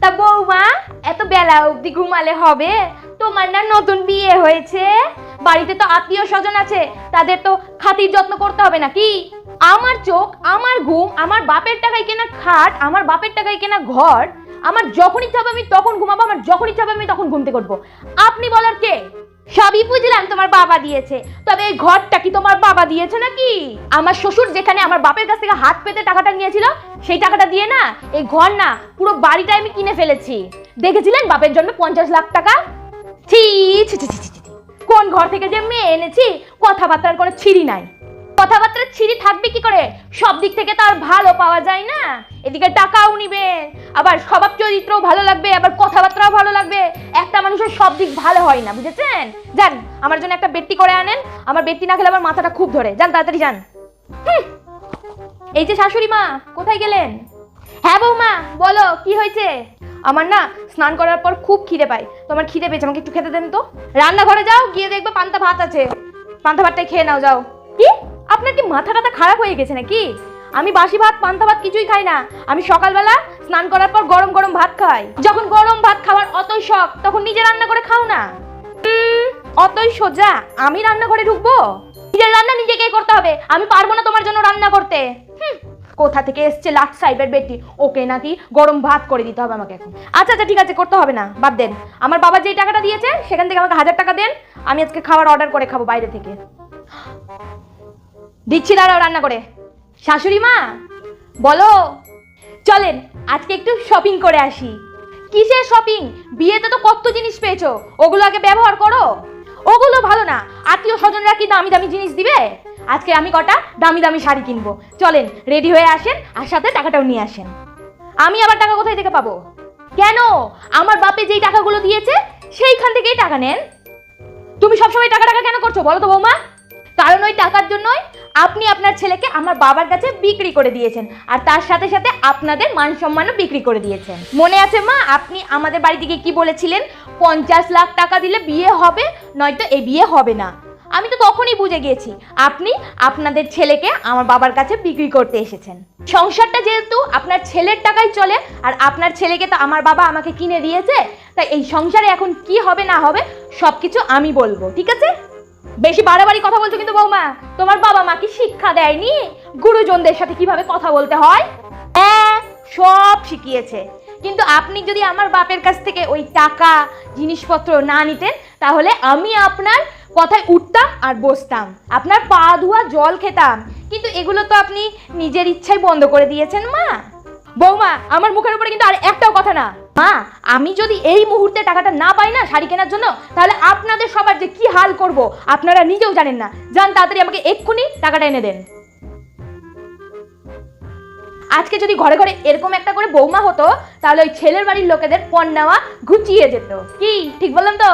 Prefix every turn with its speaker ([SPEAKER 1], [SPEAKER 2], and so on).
[SPEAKER 1] তা বৌমা, এত বেলা অবধি ঘুমালে হবে? তোমার না নতুন বিয়ে হয়েছে। বাড়িতে তো আত্মীয় স্বজন আছে, তাদের তো খাতির যত্ন করতে হবে নাকি? আমার চোখ, আমার ঘুম, আমার বাপের টাকায় কেনা খাট, আমার বাপের টাকায় কেনা ঘর, আমার যখন ইচ্ছা হবে আমি তখন ঘুমাবো, আমার যখন ইচ্ছা হবে আমি তখন ঘুমতে করব আপনি বলার কে সবই বুঝলাম তোমার বাবা দিয়েছে। তবে এই ঘরটা কি তোমার বাবা দিয়েছে নাকি? আমার শ্বশুর যেখানে আমার বাপের কাছ থেকে হাত পেতে টাকাটা নিয়েছিল, সেই টাকাটা দিয়ে না, এই ঘর না, পুরো বাড়িটা আমি কিনে ফেলেছি। দেখেছিলেন বাপের জন্য পঞ্চাশ লাখ টাকা? ছি ছি। কোন ঘর থেকে যে মেয়ে এনেছি, কথাবার্তার কোনো ছিঁড়ি নাই। কথাবার্তার ছিঁড়ি থাকবে কি করে? সব দিক থেকে তো আর ভালো পাওয়া যায় না। এদিকে টাকাও নিবে, আবার স্বভাব চরিত্রও ভালো লাগবে, আবার কথাবার্তাও ভালো লাগবে। একটা মানুষের সব দিক ভালো হয় না, বুঝেছেন? যান, আমার জন্য একটা বেটটি করে আনেন। আমার বেটটি না খেলে আমার মাথাটা খুব ধরে। যান, তাড়াতাড়ি যান। এই যে শাশুড়ি মা, কোথায় গেলেন? হ্যাঁ বৌমা, বলো, কি হয়েছে? আমার না স্নান করার পর খুব খিদে পাই তোমার খিদে পেয়েছে, আমাকে একটু খেতে দেন তো। রান্নাঘরে যাও, গিয়ে দেখবে পান্তা ভাত আছে। পান্তা ভাতটাই খেয়ে নাও, যাও। আপনার কি মাথা টাথা খারাপ হয়ে গেছে নাকি? আমি বাসি ভাত, পান্তা ভাত কিছুই খাই না। আমি সকালবেলা স্নান করার পর গরম গরম ভাত খাই। যখন গরম ভাত খাওয়ার অতই শখ, তখন নিজে রান্না করে খাও না। অতই সোজা। আমি রান্নাঘরে ঢুকবো? নিজের রান্না নিজেকেই করতে হবে। আমি পারব না তোমার জন্য রান্না করতে। কোথা থেকে এসছে লাট সাহেবের বেটি ওকে নাকি গরম ভাত করে দিতে হবে আমাকে এখন। আচ্ছা আচ্ছা ঠিক আছে, করতে হবে না, বাদ দেন। আমার বাবা যেই টাকাটা দিয়েছে, সেখান থেকে আমাকে হাজার টাকা দেন। আমি আজকে খাবার অর্ডার করে খাব বাইরে থেকে। দিচ্ছি, দাঁড়াও, রান্না করে। শাশুড়ি মা, বলো। চলেন, আজকে একটু শপিং করে আসি। কিসের শপিং বিয়েতে তো কত জিনিস পেয়েছ। ওগুলো আগে ব্যবহার করো। ওগুলো ভালো না। আত্মীয় স্বজনরা কি দামি দামি জিনিস দিবে? আজকে আমি কটা দামি দামি শাড়ি কিনবো। চলেন রেডি হয়ে আসেন, আর সাথে টাকাটাও নিয়ে আসেন। আমি আবার টাকা কোথায় থেকে পাবো? কেন? আমার বাপে যেই টাকাগুলো দিয়েছে, সেইখান থেকেই টাকা নেন। তুমি সবসময় টাকা টাকা কেন করছ? বলো তো বৌমা। কারণ ওই টাকার জন্যই আপনি আপনার ছেলেকে আমার বাবার কাছে বিক্রি করে দিয়েছেন আর তার সাথে সাথে আপনাদের মান সম্মানও বিক্রি করে দিয়েছেন। মনে আছে মা? আপনি আমাদের বাড়ি থেকে কি বলেছিলেন? পঞ্চাশ লাখ টাকা দিলে বিয়ে হবে, নয়তো এ বিয়ে হবে না। আমি তো তখনই বুঝে গিয়েছি, আপনি আপনাদের ছেলেকে আমার বাবার কাছে বিক্রি করতে এসেছেন। সংসারটা যেহেতু আপনার ছেলের টাকায় চলে আর আপনার ছেলেকে তো আমার বাবা আমাকে কিনে দিয়েছে, তাই এই সংসারে এখন কি হবে না হবে সব কিছু আমি বলব, ঠিক আছে? বেশি বাড়াবাড়ি কথা বলছো কিন্তু বৌমা। তোমার বাবা মা কি শিক্ষা দেয়নি? গুরুজনদের সাথে কীভাবে কথা বলতে হয়? হ্যাঁ সব শিখিয়েছে। কিন্তু আপনি যদি আমার বাপের কাছ থেকে ওই টাকা, জিনিসপত্র না নিতেন, তাহলে আমি আপনার কথায় উঠতাম আর বসতাম। আপনার পা ধোয়া জল খেতাম। কিন্তু এগুলো তো আপনি নিজের ইচ্ছায় বন্ধ করে দিয়েছেন, মা। বৌমা, আমার মুখের উপরে কিন্তু আর একটাও কথা না। মা, আমি যদি এই মুহূর্তে টাকাটা না পাই না শাড়ি কেনার জন্য, তাহলে আপনাদের সবার যে কি হাল করব, আপনারা নিজেও জানেন না। যান, তাড়াতাড়ি আমাকে এক্ষুনি টাকাটা এনে দেন। আজকে যদি ঘরে ঘরে এরকম একটা করে বৌমা হতো, তাহলে ওই ছেলের বাড়ির লোকেদের পণ নেওয়া ঘুচিয়ে যেত। কি, ঠিক বললাম তো?